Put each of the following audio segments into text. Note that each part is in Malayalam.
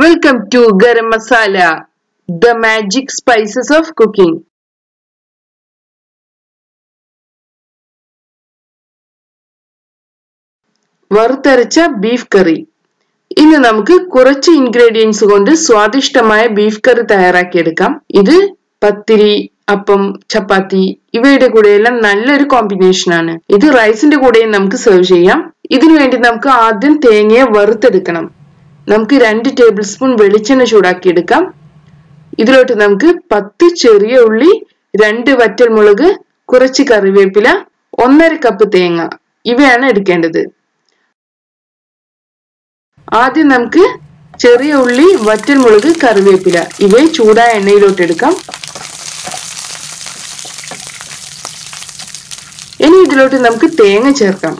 Welcome to garam masala the magic spices of cooking വറുത്തരച്ച ബീഫ് കറി ഇന്ന് നമുക്ക് കുറച്ച് ഇൻഗ്രീഡിയൻസ് കൊണ്ട് സ്വാദിഷ്ടമായ ബീഫ് കറി തയ്യാറാക്കിയെടുക്കാം. ഇത് പത്തിരി അപ്പം ചപ്പാത്തി ഇവയുടെ കൂടെയെല്ലാം നല്ലൊരു കോമ്പിനേഷൻ ആണ്. ഇത് റൈസിന്റെ കൂടെയും നമുക്ക് സെർവ് ചെയ്യാം. ഇതിനു വേണ്ടി നമുക്ക് ആദ്യം തേങ്ങയെ വറുത്തെടുക്കണം. നമുക്ക് രണ്ട് ടേബിൾ സ്പൂൺ വെളിച്ചെണ്ണ ചൂടാക്കിയെടുക്കാം. ഇതിലോട്ട് നമുക്ക് പത്ത് ചെറിയ ഉള്ളി രണ്ട് വറ്റൽമുളക് കുറച്ച് കറിവേപ്പില ഒന്നര കപ്പ് തേങ്ങ ഇവയാണ് എടുക്കേണ്ടത്. ആദ്യം നമുക്ക് ചെറിയ ഉള്ളി വറ്റൽമുളക് കറിവേപ്പില ഇവയെ ചൂടായ എണ്ണയിലോട്ട് എടുക്കാം. ഇനി ഇതിലോട്ട് നമുക്ക് തേങ്ങ ചേർക്കാം.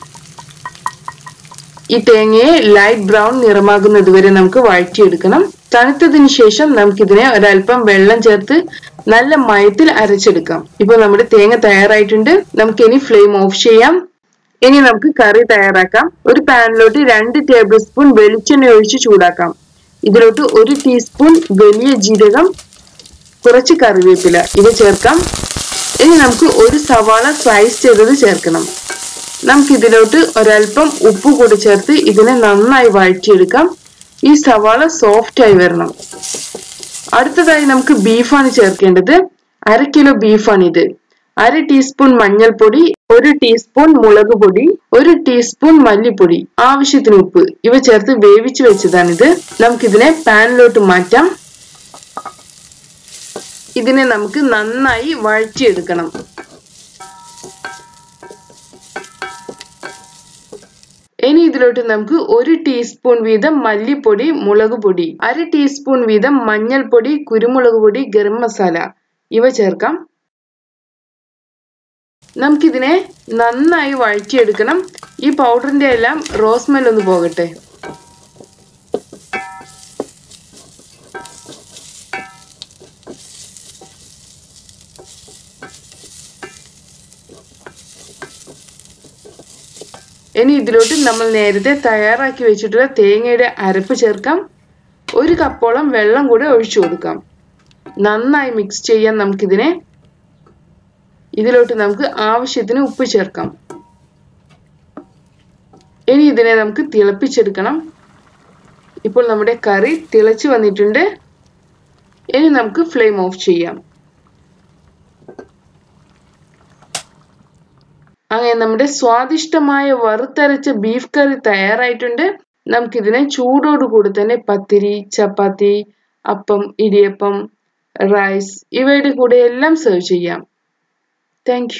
ഈ തേങ്ങയെ ലൈറ്റ് ബ്രൗൺ നിറമാകുന്നതുവരെ നമുക്ക് വഴറ്റിയെടുക്കണം. തണുത്തതിന് ശേഷം നമുക്കിതിനെ ഒരല്പം വെള്ളം ചേർത്ത് നല്ല മയത്തിൽ അരച്ചെടുക്കാം. ഇപ്പൊ നമ്മുടെ തേങ്ങ തയ്യാറായിട്ടുണ്ട്. നമുക്ക് ഇനി ഫ്ലെയിം ഓഫ് ചെയ്യാം. ഇനി നമുക്ക് കറി തയ്യാറാക്കാം. ഒരു പാനിലോട്ട് രണ്ട് ടേബിൾ സ്പൂൺ വെളിച്ചെണ്ണ ഒഴിച്ച് ചൂടാക്കാം. ഇതിലോട്ട് ഒരു ടീസ്പൂൺ വലിയ ജീരകം കുറച്ച് കറിവേപ്പില. ഇവ ചേർക്കാം. ഇനി നമുക്ക് ഒരു സവാള സ്ലൈസ് ചെയ്തത് ചേർക്കണം. നമുക്ക് ഇതിലോട്ട് ഒരല്പം ഉപ്പ് കൂടി ചേർത്ത് ഇതിനെ നന്നായി വഴറ്റിയെടുക്കാം. ഈ സവാള സോഫ്റ്റ് ആയി വരണം. അടുത്തതായി നമുക്ക് ബീഫാണ് ചേർക്കേണ്ടത്. അര കിലോ ബീഫാണ് ഇത് അര ടീസ്പൂൺ മഞ്ഞൾപ്പൊടി ഒരു ടീസ്പൂൺ മുളക് പൊടി ഒരു ടീസ്പൂൺ മല്ലിപ്പൊടി ആവശ്യത്തിന് ഉപ്പ്. ഇവ ചേർത്ത് വേവിച്ചു വെച്ചതാണിത്. നമുക്കിതിനെ പാനിലോട്ട് മാറ്റാം. ഇതിനെ നമുക്ക് നന്നായി വഴറ്റിയെടുക്കണം. ഇനി ഇതിലോട്ട് നമുക്ക് ഒരു ടീസ്പൂൺ വീതം മല്ലിപ്പൊടി മുളക് പൊടി അര ടീസ്പൂൺ വീതം മഞ്ഞൾപ്പൊടി കുരുമുളക് പൊടി ഗരം മസാല. ഇവ ചേർക്കാം. നമുക്കിതിനെ നന്നായി വഴറ്റിയെടുക്കണം. ഈ പൗഡറിന്റെ എല്ലാം റോസ്മെൽ ഒന്ന് പോകട്ടെ. ഇനി ഇതിലോട്ട് നമ്മൾ നേരത്തെ തയ്യാറാക്കി വെച്ചിട്ടുള്ള തേങ്ങയുടെ അരപ്പ് ചേർക്കാം. ഒരു കപ്പോളം വെള്ളം കൂടെ ഒഴിച്ചു കൊടുക്കാം. നന്നായി മിക്സ് ചെയ്യാൻ നമുക്കിതിനെ ഇതിലോട്ട് നമുക്ക് ആവശ്യത്തിന് ഉപ്പ് ചേർക്കാം. ഇനി ഇതിനെ നമുക്ക് തിളപ്പിച്ചെടുക്കണം. ഇപ്പോൾ നമ്മുടെ കറി തിളച്ചു വന്നിട്ടുണ്ട്. ഇനി നമുക്ക് ഫ്ലെയിം ഓഫ് ചെയ്യാം. അങ്ങനെ നമ്മുടെ സ്വാദിഷ്ടമായ വറുത്തരച്ച ബീഫ് കറി തയ്യാറായിട്ടുണ്ട്. നമുക്കിതിനെ ചൂടോടുകൂടി തന്നെ പത്തിരി ചപ്പാത്തി അപ്പം ഇടിയപ്പം റൈസ് ഇവയുടെ കൂടെ എല്ലാം സെർവ് ചെയ്യാം. താങ്ക്